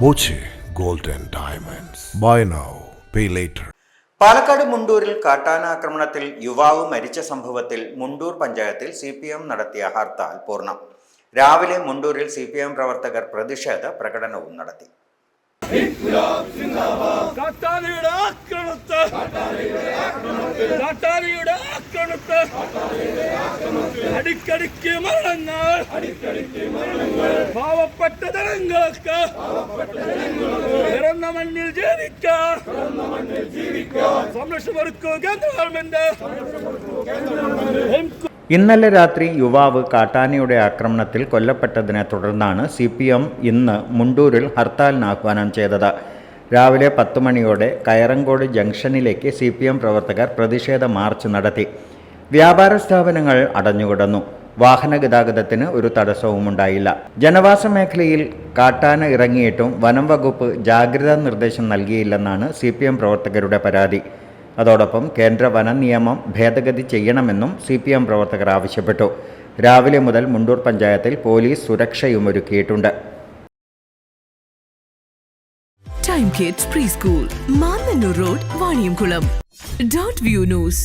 Boche gold and Diamonds. Buy now, pay later. Palakkad മുണ്ടൂരിൽ കാട്ടാനാക്രമണത്തിൽ യുവാവ് മരിച്ച സംഭവത്തിൽ മുണ്ടൂർ പഞ്ചായത്തിൽ സി പി എം നടത്തിയ ഹർത്താൽ പൂർണം രാവിലെ മുണ്ടൂരിൽ സി പി എം പ്രവർത്തകർ പ്രതിഷേധ പ്രകടനവും നടത്തി ആക്രമണത്തെ ആക്രമണത്തെ അടിക്കടിക്ക് മരണങ്ങൾ. പാവപ്പെട്ട ജനങ്ങൾക്ക് പിറന്ന മണ്ണിൽ ജീവിക്കാൻ സംരക്ഷണമൊരുക്കും കേന്ദ്ര ഗവൺമെന്റ്. ഇന്നലെ രാത്രി യുവാവ് കാട്ടാനയുടെ ആക്രമണത്തിൽ കൊല്ലപ്പെട്ടതിനെ തുടർന്നാണ് സി പി എം ഇന്ന് മുണ്ടൂരിൽ ഹർത്താലിന് ആഹ്വാനം ചെയ്തത്. രാവിലെ പത്ത് മണിയോടെ കയറങ്കോട് ജംഗ്ഷനിലേക്ക് സി പി എം പ്രവർത്തകർ പ്രതിഷേധ മാർച്ച് നടത്തി. വ്യാപാര സ്ഥാപനങ്ങൾ അടഞ്ഞുകിടന്നു. വാഹന ഗതാഗതത്തിന് ഒരു തടസ്സവും ഉണ്ടായില്ല ജനവാസ മേഖലയിൽ കാട്ടാന ഇറങ്ങിയിട്ടും വനം വകുപ്പ് ജാഗ്രതാ നിർദ്ദേശം നൽകിയില്ലെന്നാണ് സി പി എം പ്രവർത്തകരുടെ പരാതി. അതോടൊപ്പം കേന്ദ്ര വന നിയമം ഭേദഗതി ചെയ്യണമെന്നും സി പി എം പ്രവർത്തകർ ആവശ്യപ്പെട്ടു. രാവിലെ മുതൽ മുണ്ടൂർ പഞ്ചായത്തിൽ പോലീസ് സുരക്ഷയും ഒരുക്കിയിട്ടുണ്ട്. Time kids pre school road Vaniyamkulam dot view news